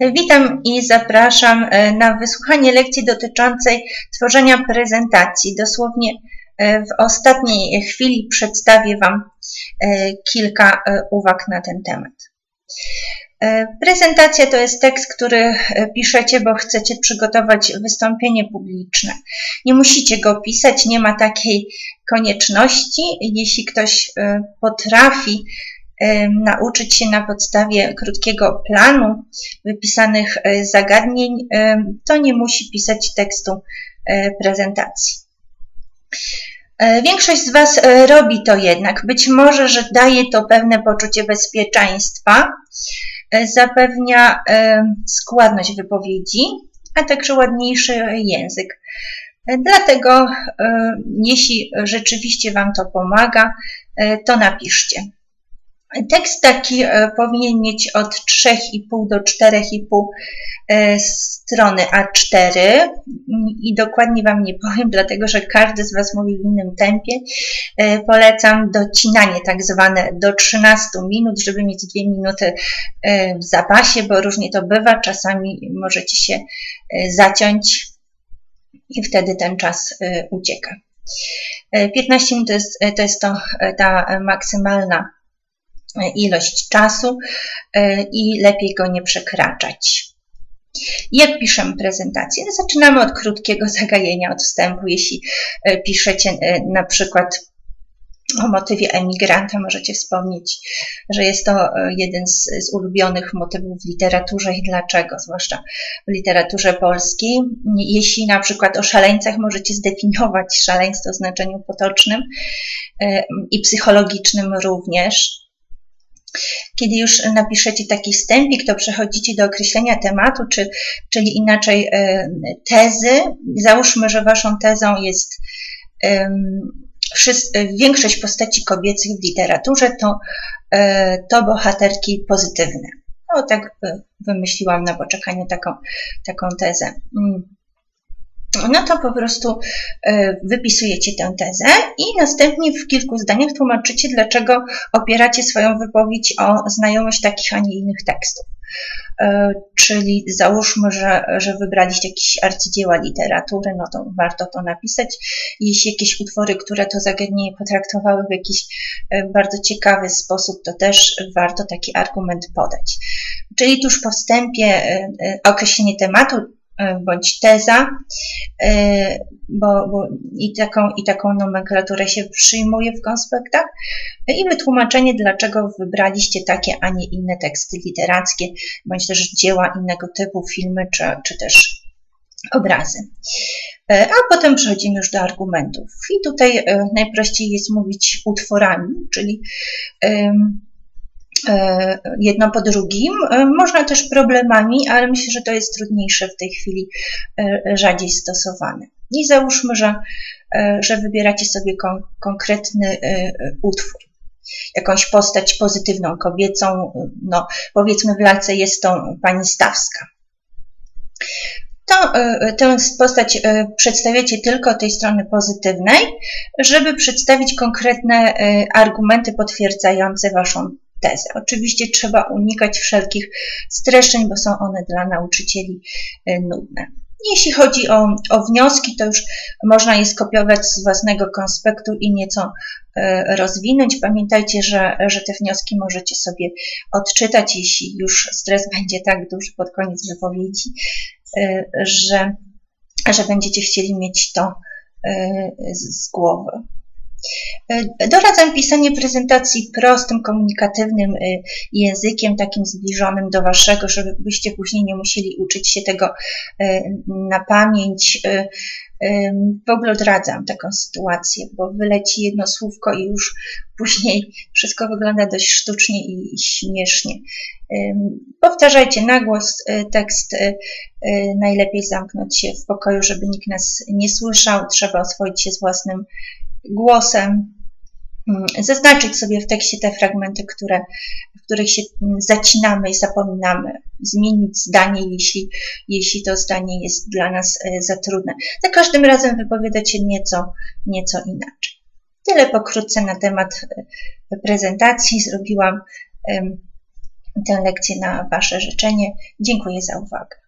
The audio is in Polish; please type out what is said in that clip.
Witam i zapraszam e, na wysłuchanie lekcji dotyczącej tworzenia prezentacji. Dosłownie e, w ostatniej chwili przedstawię Wam e, kilka uwag na ten temat. Prezentacja to jest tekst, który piszecie, bo chcecie przygotować wystąpienie publiczne. Nie musicie go pisać, nie ma takiej konieczności. Jeśli ktoś potrafi nauczyć się na podstawie krótkiego planu wypisanych e, zagadnień, to nie musi pisać tekstu e, prezentacji. E, większość z Was robi to jednak. Być może, że daje to pewne poczucie bezpieczeństwa, zapewnia składność wypowiedzi, a także ładniejszy język. Dlatego, jeśli rzeczywiście Wam to pomaga, to napiszcie. Tekst taki e, powinien mieć od 3,5 do 4,5 e, strony A4 i dokładnie Wam nie powiem, dlatego że każdy z Was mówi w innym tempie. E, polecam docinanie tak zwane do 13 minut, żeby mieć 2 minuty w zapasie, bo różnie to bywa. Czasami możecie się zaciąć i wtedy ten czas ucieka. 15 minut to jest, to, jest to ta maksymalna ilość czasu e, i lepiej go nie przekraczać. Jak piszę prezentację? Zaczynamy od krótkiego zagajenia, od wstępu. Jeśli e, piszecie e, na przykład o motywie emigranta, możecie wspomnieć, że jest to jeden z, z, ulubionych motywów w literaturze i dlaczego, zwłaszcza w literaturze polskiej. Jeśli na przykład o szaleńcach możecie zdefiniować szaleństwo w znaczeniu potocznym i psychologicznym również, kiedy już napiszecie taki wstępik, to przechodzicie do określenia tematu, czy, czyli inaczej e, tezy. Załóżmy, że waszą tezą jest większość postaci kobiecych w literaturze to, e, to bohaterki pozytywne. No tak e, wymyśliłam na poczekaniu taką, taką tezę. No to po prostu e, wypisujecie tę tezę i następnie w kilku zdaniach tłumaczycie, dlaczego opieracie swoją wypowiedź o znajomość takich, a nie innych tekstów. E, czyli załóżmy, że, że wybraliście jakieś arcydzieła literatury, no to warto to napisać. Jeśli jakieś utwory, które to zagadnienie potraktowały w jakiś e, bardzo ciekawy sposób, to też warto taki argument podać. Czyli tuż po wstępie określenie tematu, bądź teza, e, bo, bo, i, taką, i taką nomenklaturę się przyjmuje w konspektach i wytłumaczenie, dlaczego wybraliście takie, a nie inne teksty literackie, bądź też dzieła innego typu, filmy czy, czy też obrazy. E, a potem przechodzimy już do argumentów. I tutaj najprościej jest mówić utworami, czyli E, jedno po drugim. E, można też problemami, ale myślę, że to jest trudniejsze w tej chwili, e, rzadziej stosowane. I załóżmy, że, że wybieracie sobie kon konkretny utwór jakąś postać pozytywną, kobiecą, no powiedzmy w lalce jest to pani Stawska. To tę postać przedstawiacie tylko tej strony pozytywnej, żeby przedstawić konkretne argumenty potwierdzające Waszą Oczywiście trzeba unikać wszelkich streszczeń, bo są one dla nauczycieli e, nudne. Jeśli chodzi o, o wnioski, to już można je skopiować z własnego konspektu i nieco e, rozwinąć. Pamiętajcie, że, że te wnioski możecie sobie odczytać, jeśli już stres będzie tak duży pod koniec wypowiedzi, e, że, że będziecie chcieli mieć to z głowy. E, doradzam pisanie prezentacji prostym, komunikatywnym e, językiem, takim zbliżonym do waszego, żebyście później nie musieli uczyć się tego e, na pamięć. W ogóle odradzam taką sytuację, bo wyleci jedno słówko i już później wszystko wygląda dość sztucznie i śmiesznie. Powtarzajcie na głos tekst, najlepiej zamknąć się w pokoju, żeby nikt nas nie słyszał. Trzeba oswoić się z własnym głosem, mm, zaznaczyć sobie w tekście te fragmenty, które, w których się mm, zacinamy i zapominamy, zmienić zdanie, jeśli, jeśli to zdanie jest dla nas e, za trudne. Za każdym razem wypowiadać się nieco, nieco inaczej. Tyle pokrótce na temat e, prezentacji. Zrobiłam tę lekcję na Wasze życzenie. Dziękuję za uwagę.